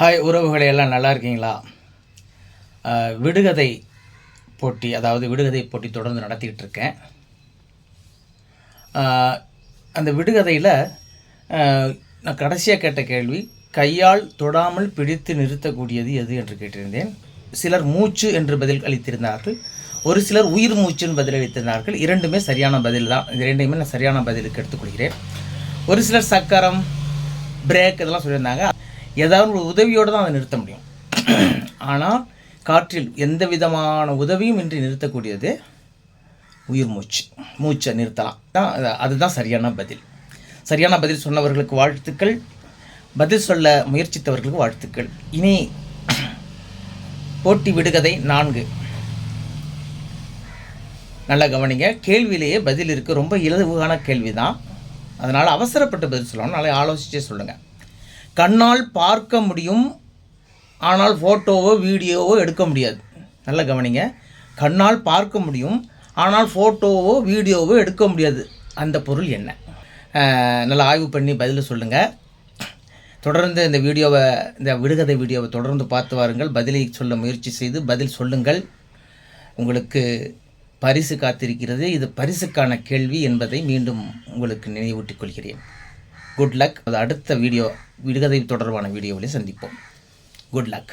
Hi உறவுகளை எல்லாம் நல்லா இருக்கீங்களா? விடுகதை போட்டி அதாவது விடுகதை போட்டி தொடர்ந்து நடத்திக்கிட்டு இருக்கேன். அந்த விடுகதையில் நான் கடைசியாக கேட்ட கேள்வி கையால் தொடாமல் பிடித்து நிறுத்தக்கூடியது எது என்று கேட்டிருந்தேன். சிலர் மூச்சு என்று பதில் அளித்திருந்தார்கள். ஒரு சிலர் உயிர் மூச்சுன்னு பதில் அளித்திருந்தார்கள். இரண்டுமே சரியான பதில் தான். இது இரண்டையுமே நான் சரியான பதிலுக்கு எடுத்துக்கொள்கிறேன். ஒரு சிலர் சக்கரம் பிரேக் இதெல்லாம் சொல்லியிருந்தாங்க. ஏதாவது ஒரு உதவியோடு தான் அதை நிறுத்த முடியும். ஆனால் காற்றில் எந்த விதமான உதவியும் இன்றி நிறுத்தக்கூடியது உயிர் மூச்சு. மூச்சை நிறுத்தலாம். தான் அதுதான் சரியான பதில். சரியான பதில் சொன்னவர்களுக்கு வாழ்த்துக்கள். பதில் சொல்ல முயற்சித்தவர்களுக்கு வாழ்த்துக்கள். இனி போட்டி விடுகதை நான்கு. நல்லா கவனிங்க. கேள்வியிலேயே பதில் இருக்குது ரொம்ப இலகுவான கேள்வி தான் அதனால் அவசரப்பட்டு பதில் சொல்லணும். நல்லா ஆலோசிச்சே சொல்லுங்கள் கண்ணால் பார்க்க முடியும் ஆனால் ஃபோட்டோவோ வீடியோவோ எடுக்க முடியாது. நல்லா கவனிங்க. கண்ணால் பார்க்க முடியும் ஆனால் ஃபோட்டோவோ வீடியோவோ எடுக்க முடியாது. அந்த பொருள் என்ன? நல்லா ஆய்வு பண்ணி பதில் சொல்லுங்கள் தொடர்ந்து இந்த வீடியோவை இந்த விடுகதை வீடியோவை தொடர்ந்து பார்த்து வாருங்கள். பதிலை சொல்ல முயற்சி செய்து பதில் சொல்லுங்கள். உங்களுக்கு பரிசு காத்திருக்கிறது. இது பரிசுக்கான கேள்வி என்பதை மீண்டும் உங்களுக்கு நினைவூட்டிக் கொள்கிறேன். குட் லக் அது அடுத்த வீடியோ விடுகதை தொடர்பான வீடியோவில் சந்திப்போம். Good luck